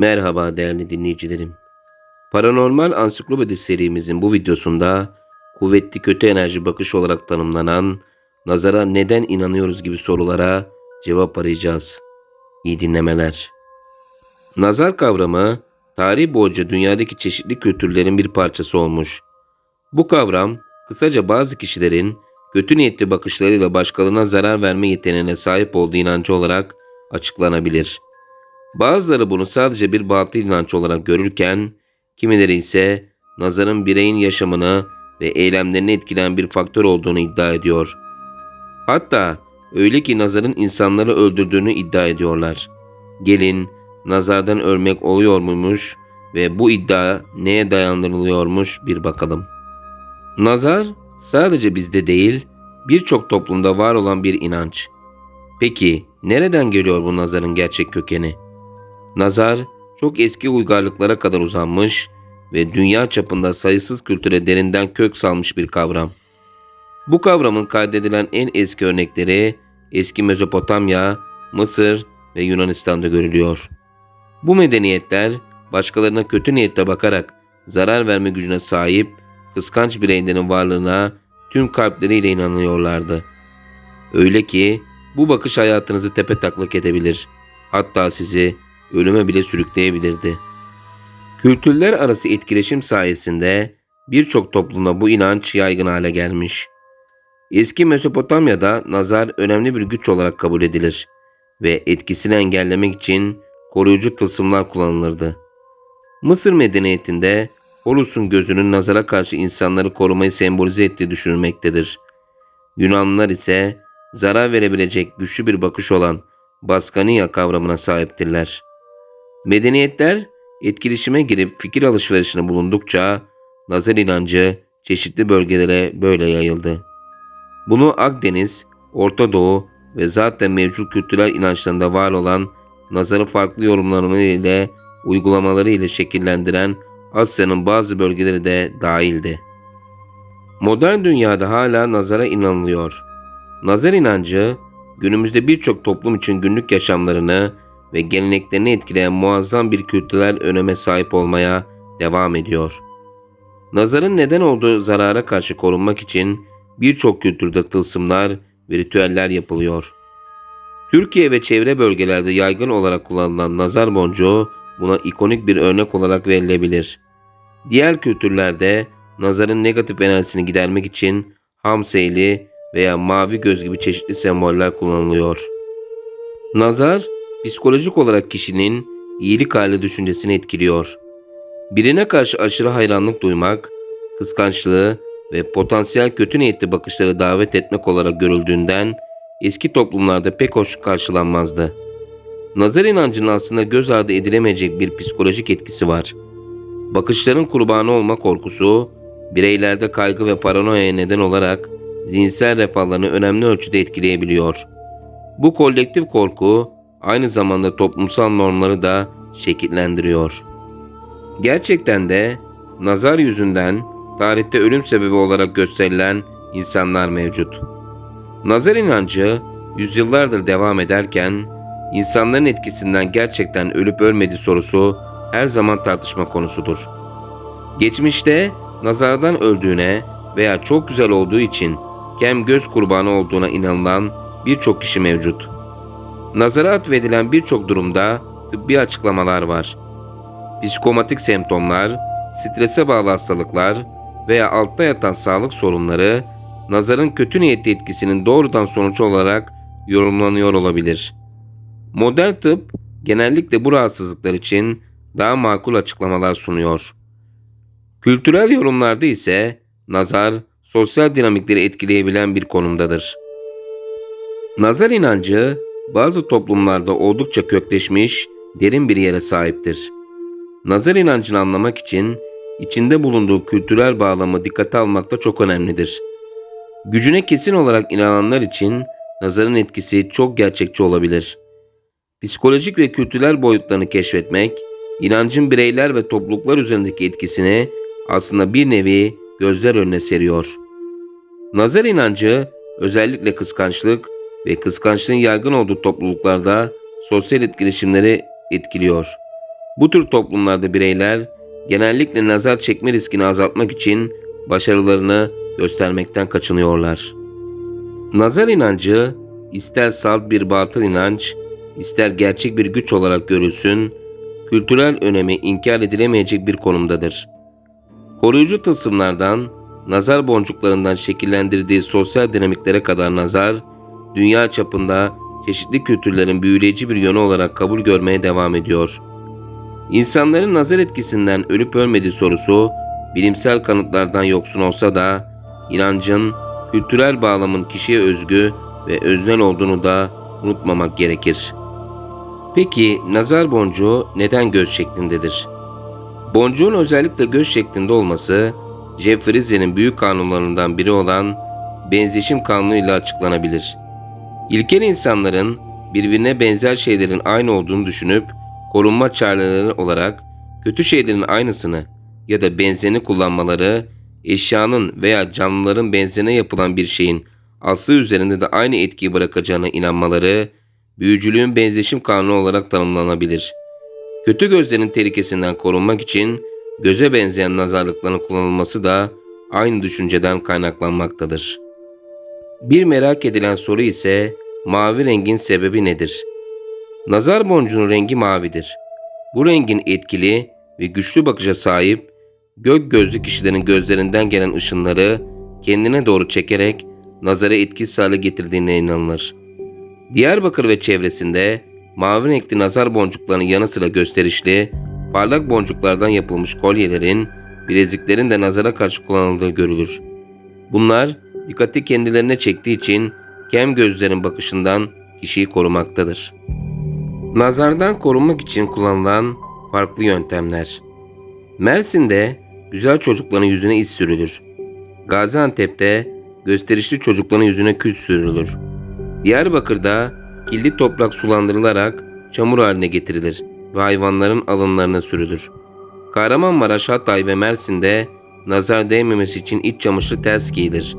Merhaba değerli dinleyicilerim. Paranormal Ansiklopedi serimizin bu videosunda kuvvetli kötü enerji bakış olarak tanımlanan nazara neden inanıyoruz gibi sorulara cevap arayacağız. İyi dinlemeler. Nazar kavramı tarih boyunca dünyadaki çeşitli kültürlerin bir parçası olmuş. Bu kavram kısaca bazı kişilerin kötü niyetli bakışlarıyla başkalarına zarar verme yeteneğine sahip olduğu inancı olarak açıklanabilir. Bazıları bunu sadece bir batıl inanç olarak görürken, kimileri ise nazarın bireyin yaşamını ve eylemlerini etkileyen bir faktör olduğunu iddia ediyor. Hatta öyle ki nazarın insanları öldürdüğünü iddia ediyorlar. Gelin nazardan ölmek oluyor muymuş ve bu iddia neye dayandırılıyormuş bir bakalım. Nazar sadece bizde değil, birçok toplumda var olan bir inanç. Peki nereden geliyor bu nazarın gerçek kökeni? Nazar çok eski uygarlıklara kadar uzanmış ve dünya çapında sayısız kültüre derinden kök salmış bir kavram. Bu kavramın kaydedilen en eski örnekleri eski Mezopotamya, Mısır ve Yunanistan'da görülüyor. Bu medeniyetler başkalarına kötü niyetle bakarak zarar verme gücüne sahip kıskanç bireylerin varlığına tüm kalpleriyle inanıyorlardı. Öyle ki bu bakış hayatınızı tepe taklak edebilir. Hatta sizi ölüme bile sürükleyebilirdi. Kültürler arası etkileşim sayesinde birçok toplumda bu inanç yaygın hale gelmiş. Eski Mezopotamya'da nazar önemli bir güç olarak kabul edilir ve etkisini engellemek için koruyucu tılsımlar kullanılırdı. Mısır medeniyetinde Horus'un gözünün nazara karşı insanları korumayı sembolize ettiği düşünülmektedir. Yunanlılar ise zarar verebilecek güçlü bir bakış olan Baskaniya kavramına sahiptirler. Medeniyetler etkileşime girip fikir alışverişine bulundukça nazar inancı çeşitli bölgelere böyle yayıldı. Bunu Akdeniz, Orta Doğu ve zaten mevcut kültürel inançlarında var olan nazarı farklı yorumlamaları ile uygulamaları ile şekillendiren Asya'nın bazı bölgeleri de dahildi. Modern dünyada hala nazara inanılıyor. Nazar inancı günümüzde birçok toplum için günlük yaşamlarını ve geleneklerini etkileyen muazzam bir kültürel öneme sahip olmaya devam ediyor. Nazarın neden olduğu zarara karşı korunmak için birçok kültürde tılsımlar ve ritüeller yapılıyor. Türkiye ve çevre bölgelerde yaygın olarak kullanılan nazar boncuğu buna ikonik bir örnek olarak verilebilir. Diğer kültürlerde nazarın negatif enerjisini gidermek için hamseyli veya mavi göz gibi çeşitli semboller kullanılıyor. Nazar, psikolojik olarak kişinin iyilik hali düşüncesini etkiliyor. Birine karşı aşırı hayranlık duymak, kıskançlığı ve potansiyel kötü niyetli bakışları davet etmek olarak görüldüğünden eski toplumlarda pek hoş karşılanmazdı. Nazar inancının aslında göz ardı edilemeyecek bir psikolojik etkisi var. Bakışların kurbanı olma korkusu, bireylerde kaygı ve paranoya neden olarak zihinsel refahlarını önemli ölçüde etkileyebiliyor. Bu kolektif korku aynı zamanda toplumsal normları da şekillendiriyor. Gerçekten de nazar yüzünden tarihte ölüm sebebi olarak gösterilen insanlar mevcut. Nazar inancı yüzyıllardır devam ederken insanların etkisinden gerçekten ölüp ölmedi sorusu her zaman tartışma konusudur. Geçmişte nazardan öldüğüne veya çok güzel olduğu için kem göz kurbanı olduğuna inanılan birçok kişi mevcut. Nazara atfedilen birçok durumda tıbbi açıklamalar var. Psikomatik semptomlar, strese bağlı hastalıklar veya altta yatan sağlık sorunları nazarın kötü niyetli etkisinin doğrudan sonucu olarak yorumlanıyor olabilir. Modern tıp genellikle bu rahatsızlıklar için daha makul açıklamalar sunuyor. Kültürel yorumlarda ise nazar sosyal dinamikleri etkileyebilen bir konumdadır. Nazar inancı bazı toplumlarda oldukça kökleşmiş, derin bir yere sahiptir. Nazar inancını anlamak için içinde bulunduğu kültürel bağlamı dikkate almak da çok önemlidir. Gücüne kesin olarak inananlar için nazarın etkisi çok gerçekçi olabilir. Psikolojik ve kültürel boyutlarını keşfetmek, inancın bireyler ve topluluklar üzerindeki etkisini aslında bir nevi gözler önüne seriyor. Nazar inancı özellikle kıskançlık ve kıskançlığın yaygın olduğu topluluklarda sosyal etkileşimleri etkiliyor. Bu tür toplumlarda bireyler genellikle nazar çekme riskini azaltmak için başarılarını göstermekten kaçınıyorlar. Nazar inancı ister salt bir batıl inanç, ister gerçek bir güç olarak görülsün, kültürel önemi inkar edilemeyecek bir konumdadır. Koruyucu tılsımlardan, nazar boncuklarından şekillendirdiği sosyal dinamiklere kadar nazar, dünya çapında çeşitli kültürlerin büyüleyici bir yönü olarak kabul görmeye devam ediyor. İnsanların nazar etkisinden ölüp ölmediği sorusu bilimsel kanıtlardan yoksun olsa da inancın kültürel bağlamın kişiye özgü ve öznel olduğunu da unutmamak gerekir. Peki nazar boncuğu neden göz şeklindedir? Boncuğun özellikle göz şeklinde olması Jeffrey Rizze'nin büyük kanunlarından biri olan benzeşim kanunuyla açıklanabilir. İlkel insanların birbirine benzer şeylerin aynı olduğunu düşünüp korunma çareleri olarak kötü şeylerin aynısını ya da benzerini kullanmaları, eşyanın veya canlıların benzerine yapılan bir şeyin aslı üzerinde de aynı etkiyi bırakacağına inanmaları, büyücülüğün benzeşim kanunu olarak tanımlanabilir. Kötü gözlerin tehlikesinden korunmak için göze benzeyen nazarlıkların kullanılması da aynı düşünceden kaynaklanmaktadır. Bir merak edilen soru ise mavi rengin sebebi nedir? Nazar boncuğunun rengi mavidir. Bu rengin etkili ve güçlü bakışa sahip, gök gözlü kişilerin gözlerinden gelen ışınları kendine doğru çekerek nazara etkisiz hale getirdiğine inanılır. Diyarbakır ve çevresinde mavi renkli nazar boncuklarının yanı sıra gösterişli, parlak boncuklardan yapılmış kolyelerin, bileziklerin de nazara karşı kullanıldığı görülür. Bunlar dikkati kendilerine çektiği için kem gözlerin bakışından kişiyi korumaktadır. Nazardan korunmak için kullanılan farklı yöntemler. Mersin'de güzel çocukların yüzüne iz sürülür. Gaziantep'te gösterişli çocukların yüzüne kül sürülür. Diyarbakır'da kirli toprak sulandırılarak çamur haline getirilir ve hayvanların alınlarına sürülür. Kahramanmaraş, Hatay ve Mersin'de nazar değmemesi için iç çamaşırı ters giyilir.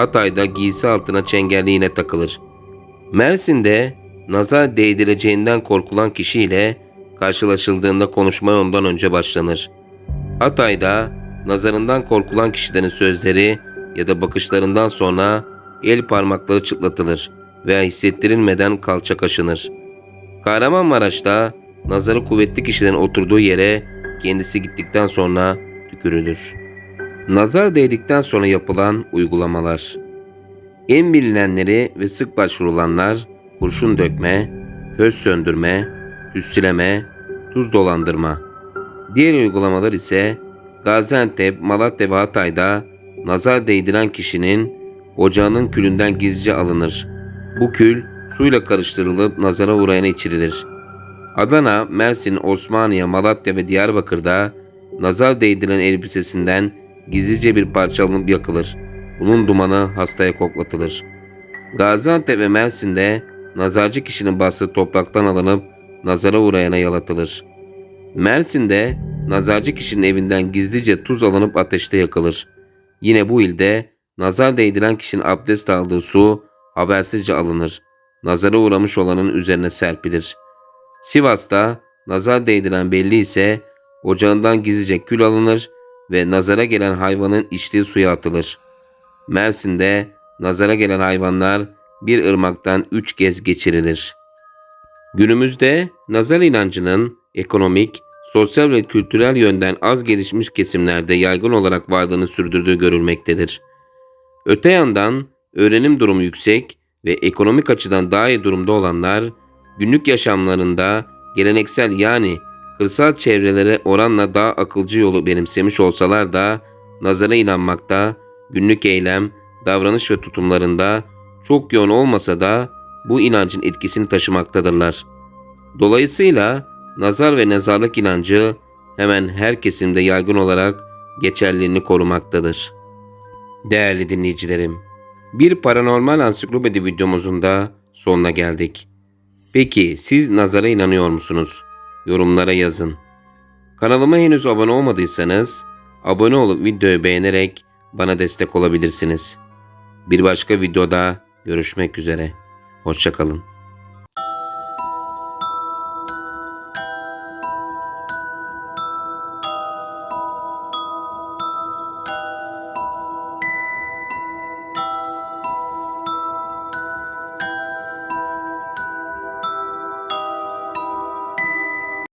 Hatay'da giysi altına çengelli iğne takılır. Mersin'de nazar değdireceğinden korkulan kişiyle karşılaşıldığında konuşmaya ondan önce başlanır. Hatay'da nazarından korkulan kişilerin sözleri ya da bakışlarından sonra el parmakları çıtlatılır veya hissettirilmeden kalça kaşınır. Kahramanmaraş'ta nazarı kuvvetli kişilerin oturduğu yere kendisi gittikten sonra tükürülür. Nazar değdikten sonra yapılan uygulamalar. En bilinenleri ve sık başvurulanlar kurşun dökme, köz söndürme, tütsüleme, tuz dolandırma. Diğer uygulamalar ise Gaziantep, Malatya ve Hatay'da nazar değdiren kişinin ocağının külünden gizlice alınır. Bu kül suyla karıştırılıp nazara uğrayana içirilir. Adana, Mersin, Osmaniye, Malatya ve Diyarbakır'da nazar değdiren elbisesinden gizlice bir parça alınıp yakılır. Bunun dumanı hastaya koklatılır. Gaziantep ve Mersin'de nazarcı kişinin bastığı topraktan alınıp nazara uğrayana yalatılır. Mersin'de nazarcı kişinin evinden gizlice tuz alınıp ateşte yakılır. Yine bu ilde nazar değdiren kişinin abdest aldığı su habersizce alınır. Nazara uğramış olanın üzerine serpilir. Sivas'ta nazar değdiren belli ise ocağından gizlice kül alınır ve nazara gelen hayvanın içtiği suya atılır. Mersin'de nazara gelen hayvanlar bir ırmaktan üç kez geçirilir. Günümüzde nazar inancının ekonomik, sosyal ve kültürel yönden az gelişmiş kesimlerde yaygın olarak varlığını sürdürdüğü görülmektedir. Öte yandan öğrenim durumu yüksek ve ekonomik açıdan daha iyi durumda olanlar günlük yaşamlarında geleneksel yani kırsal çevrelere oranla daha akılcı yolu benimsemiş olsalar da nazara inanmakta, günlük eylem, davranış ve tutumlarında çok yoğun olmasa da bu inancın etkisini taşımaktadırlar. Dolayısıyla nazar ve nezarlık inancı hemen her kesimde yaygın olarak geçerliliğini korumaktadır. Değerli dinleyicilerim, bir paranormal ansiklopedi videomuzun da sonuna geldik. Peki siz nazara inanıyor musunuz? Yorumlara yazın. Kanalıma henüz abone olmadıysanız abone olup videoyu beğenerek bana destek olabilirsiniz. Bir başka videoda görüşmek üzere. Hoşçakalın.